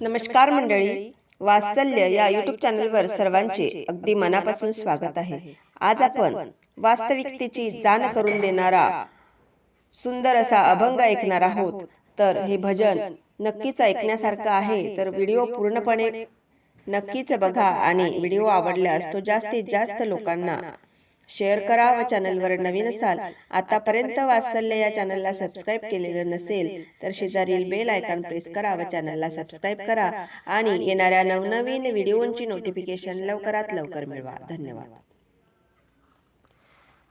नमस्कार मंडळी वात्सल्य या युट्यूब चॅनलवर सर्वांचे अगदी मनापासून स्वागत आहे. आज आपण वास्तविकतेची जाण करून देणारा सुंदर असा अभंग ऐकणार आहोत. तर हे भजन नक्कीच ऐकण्यासारखं आहे. तर व्हिडिओ पूर्णपणे नक्कीच बघा आणि व्हिडिओ आवडल्यास तो जास्तीत जास्त लोकांना शेअर करा व चॅनलवर नवीन असाल. आतापर्यंत वात्सल्य या चॅनलला सबस्क्राईब केलेलं नसेल तर शेजारील बेल आयकॉन प्रेस करा व चॅनलला सबस्क्राईब करा. आणि येणाऱ्या नवनवीन व्हिडिओंची नोटिफिकेशन लवकरात लवकर मिळवा. धन्यवाद.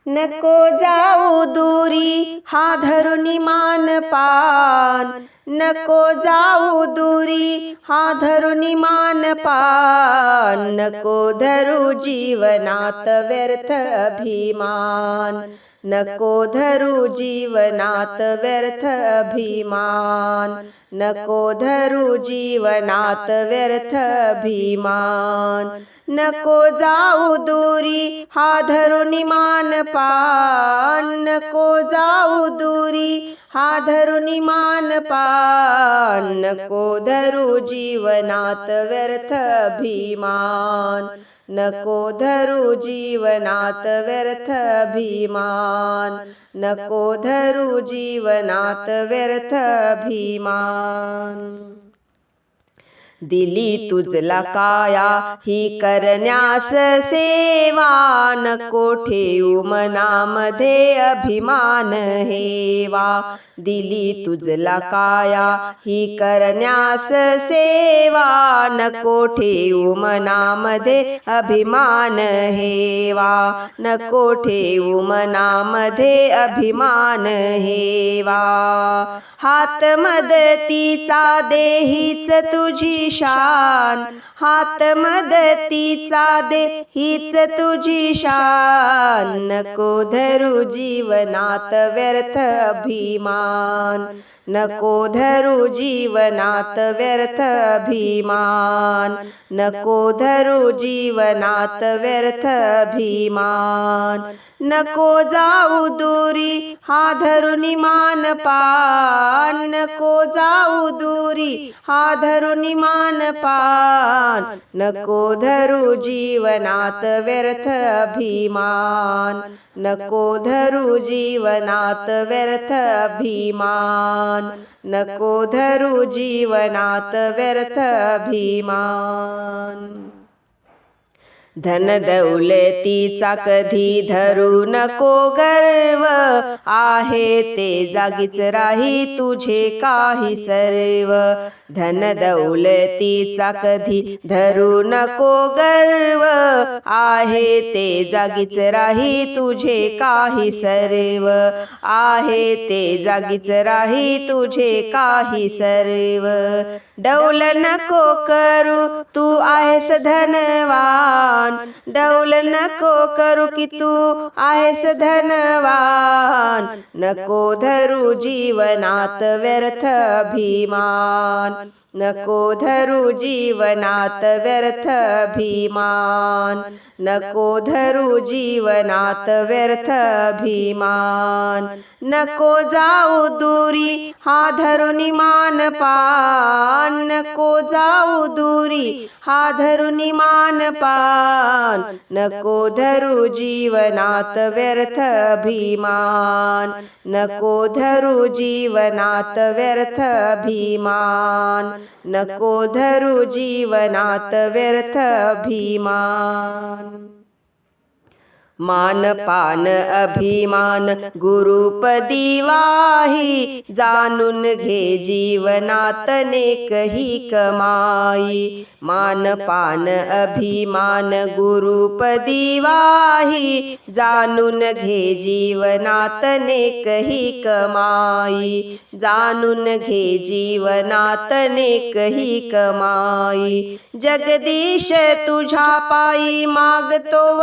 नको जाऊ दूरी हा धरुनी मान पान. नको जाऊ दूरी हा धरुनी मान पान. नको धरू जीवनात व्यर्थ अभिमान. नको धरू जीवनात व्यर्थ अभिमान. नको धरू जीवनात व्यर्थ अभिमान. नको जाऊ दूरी हा धरुनी मान पान. नको जाऊ दूरी हा धरुनी मान पान नको धरू जीवनात व्यर्थ अभिमान नको धरू जीवनात व्यर्थ अभिमान नको धरू जीवनात व्यर्थ अभिमान। दिली तुझला काया ही करण्यास सेवा. नको ठेवू मनामध्ये अभिमान हेवा. दिली तुझला काया ही करण्यास सेवा. नको ठेवू मनामध्ये अभिमान हेवा. नको ठेवू मनामध्ये अभिमान हेवा. हात मदतीचा देहीच तुझी शान. हात मदतीचा दे हीच तुझी शान. नको धरू जीवनात व्यर्थ अभिमान. नको धरू जीवनात व्यर्थ अभिमान. नको धरू जीवनात व्यर्थ अभिमान. नको जाऊ दूरी हा धरुनी मान पान. नको जाऊ दूरी हा धरुनी मान पान. नको धरू जीवनात व्यर्थ अभिमान. नको धरू जीवनात व्यर्थ अभिमान. नको धरू जीवनात व्यर्थ अभिमान. धन दौलतीचा कधी धरू नको गर्व. आहे ते जागीच राही तुझे काही सर्व. धन दौलतीचा कधी धरू नको गर्व. आहे ते जागीच राही तुझे काही सर्व. आहे ते जागीच राही तुझे काही सर्व. डौल नको करू तू आहेस धनवान. डौल नको करू की तू आहेस धनवान. नको धरू जीवनात व्यर्थ अभिमान. नको धरू जीवनात व्यर्थ अभिमान. नको धरू जीवनात व्यर्थ अभिमान. नको जाऊ दूरी हा धरुनी मान पान. नको जाऊ दूरी हा धरुनी मान पान. नको धरू जीवनात व्यर्थ अभिमान. नको धरू जीवनात व्यर्थ अभिमान. नको धरू जीवनात व्यर्थ अभिमान. मान पान अभिमान गुरुपदी वाही जाणून घे जीवनात नेकही कमाई. मान पान अभिमान गुरुपदी वाही जाणून घे जीवनात नेकही कमाई. जाणून घे जीवनात नेकही कमाई. जगदीश तुझ्या पायी मागतो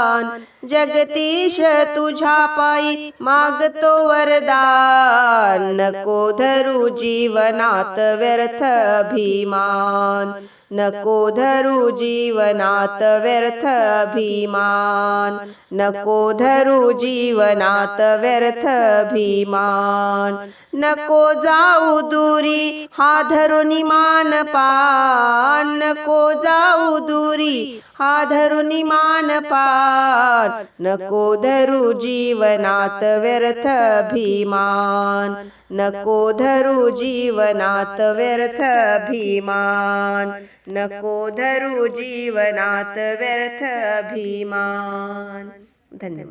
वरदान. जगदीश तुझ्या पायी मागतो वरदान. नको धरू जीवनात व्यर्थ अभिमान. नको धरू जीवनात व्यर्थ अभिमान. नको धरू जीवनात व्यर्थ अभिमान. नको जाऊ दुरी हा धरून मान पान. नको जाऊ दुरी हा धरून मान पान. नको धरू जीवनात व्यर्थ अभिमान. नको धरू जीवनात व्यर्थ अभिमान. नको धरू जीवनात व्यर्थ अभिमान. धन्यवाद.